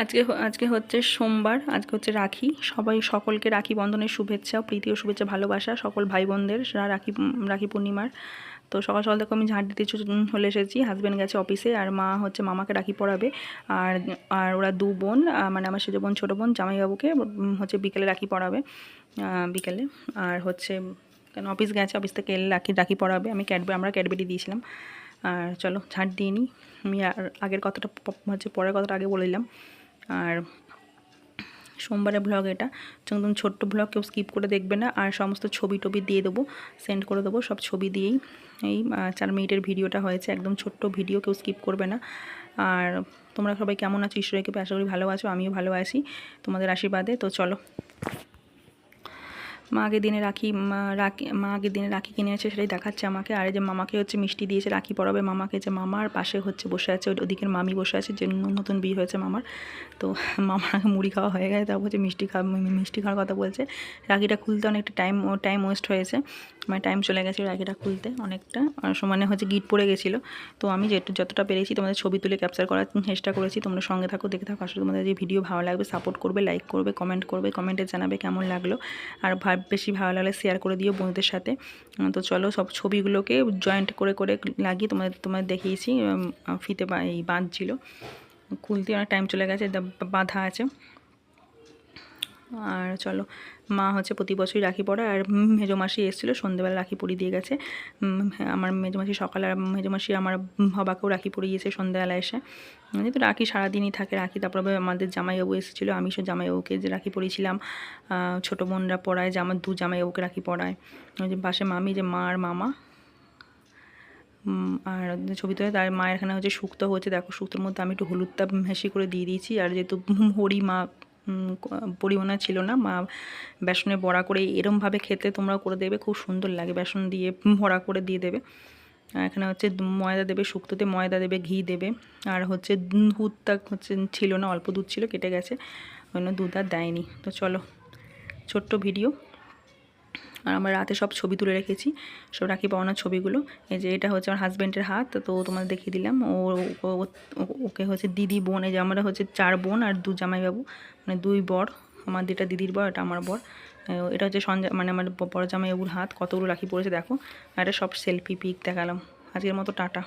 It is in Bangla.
আজকে আজকে হচ্ছে সোমবার, আজকে হচ্ছে রাখি। সবাই সকলকে রাখি বন্ধনের শুভেচ্ছা, প্রীতি ও শুভেচ্ছা, ভালোবাসা, সকল ভাই বোনদের রাখি রাখি পূর্ণিমার। তো সকাল সকাল থেকে আমি ঝাঁট দিতে চলে এসেছি। হাজব্যান্ড গেছে অফিসে আর মা হচ্ছে মামাকে রাখি পড়াবে আর আর ওরা দু বোন মানে আমার সেজো বোন, ছোটো বোন, জামাইবাবুকে হচ্ছে বিকেলে রাখি পড়াবে বিকেলে। আর হচ্ছে কেন অফিস গেছে অফিস থেকে এলে রাখি রাখি পড়াবে আমি ক্যাডবে আমরা ক্যাডবেরি দিয়েছিলাম। আর চলো ঝাঁট দিয়ে নিই আমি আর আগের কথাটা হচ্ছে পরের কথাটা আগে বলে দিলাম। আর সোমবারের ব্লগ এটা। একদম ছোট্ট ব্লগ কেউ স্কিপ করে দেখবে না। আর সমস্ত ছবি টবি দিয়ে দেবো সেন্ড করে দেবো, সব ছবি দিয়েই। এই চার মিনিটের ভিডিওটা হয়েছে, একদম ছোট্ট ভিডিও কেউ স্কিপ করবে না। আর তোমরা সবাই কেমন আছো? ঈশ্বরকে আশা করি ভালো আছো, আমিও ভালো আছি তোমাদের আশীর্বাদে। তো চলো। মা আগের দিনে রাখি রাখি মা আগের দিনে রাখি কিনে আছে সেটাই দেখাচ্ছে আমাকে। আর যে মামাকে হচ্ছে মিষ্টি দিয়েছে, রাখি পরাবে, মামাকে যে মামার পাশে হচ্ছে বসে আছে ওদিকের মামি বসে আছে, যে নতুন বিয়ে হয়েছে মামার। তো মামার আগে মুড়ি খাওয়া হয়ে গেছে, তারপর হচ্ছে মিষ্টি খাওয়া মিষ্টি খাওয়ার কথা বলছে। রাখিটা খুলতে অনেকটা টাইম টাইম ওয়েস্ট হয়েছে। মানে টাইম চলে গেছে রাখিটা খুলতে অনেকটা। সমানে হচ্ছে গিট পড়ে গেছিল। তো আমি যেটু যতটা পেরেছি তোমাদের ছবি তুলে ক্যাপচার করার চেষ্টা করেছি। তোমরা সঙ্গে থাকো, দেখে থাকো। আসলে তোমাদের যে ভিডিও ভালো লাগবে সাপোর্ট করবে লাইক করবে কমেন্ট করবে কমেন্টে জানাবে কেমন লাগল। আর বেশি ভালো লাগলে শেয়ার করে দিও বন্ধুদের সাথে। তো চলো সব ছবিগুলোকে জয়েন্ট করে করে লাগিয়ে তোমাদের তোমাদের দেখিয়েছি ফিতে এই বাঁধছিল খুলতে অনেক টাইম চলে গেছে বাঁধা আছে। আর চলো, মা হচ্ছে প্রতি বছরই রাখি পড়ে আর মেজো মাসি এসেছিল সন্ধ্যেবেলা রাখি পরিয়ে দিয়ে গেছে। আমার মেজো মাসি সকালে আর মেজো মাসি আমার বাবাকেও রাখি পরিয়েছে সন্ধ্যাবেলা এসে। যেহেতু রাখি সারাদিনই থাকে, রাখি, তারপরে আমাদের জামাইবাবু এসেছিল, আমি সে জামাইবাবুকে যে রাখি পরিয়েছিলাম ছোটো বোনরা পড়ায় যে আমার দু জামাইবাবুকে রাখি পড়ায়। ওই যে পাশে মামি, যে মা আর মামা। আর ছবি তুলে তার মায়ের এখানে হচ্ছে শুক্তো হচ্ছে দেখো শুক্তোর মধ্যে আমি একটু হলুদটা হেসি করে দিয়ে দিয়েছি, আর যেহেতু হরি মা পরিমাণা ছিল না। মা বেসনে বড়া করে এরমভাবে খেতে তোমরা করে দেবে, খুব সুন্দর লাগে বেসন দিয়ে ভরা করে দিয়ে দেবে। এখানে হচ্ছে ময়দা দেবে, শুক্তোতে ময়দা দেবে, ঘি দেবে। আর হচ্ছে দুধটা হচ্ছে ছিল না, অল্প দুধ ছিল, কেটে গেছে। জন্য দুধ আর দেয়নি। তো চলো, ছোট্ট ভিডিও। আর আমরা রাতে সব ছবি তুলে রেখেছি। সব রাখি পাওয়ানোর ছবিগুলো। এই যে এটা হচ্ছে আমার হাজব্যান্ডের হাত, তো তোমাদের দেখিয়ে দিলাম। ও ওকে হচ্ছে দিদি বোন, এই যে আমরা হচ্ছে চার বোন আর দু জামাইবাবু। মানে দুই বর, আমার যেটা দিদির বর, এটা আমার বর। এটা হচ্ছে সঞ্জয় মানে আমার বড় বড় জামাইবাবুর হাত, কতগুলো রাখি পড়েছে দেখো। আর এটা সব সেলফি পিক দেখালাম। আজকের মতো টাটা।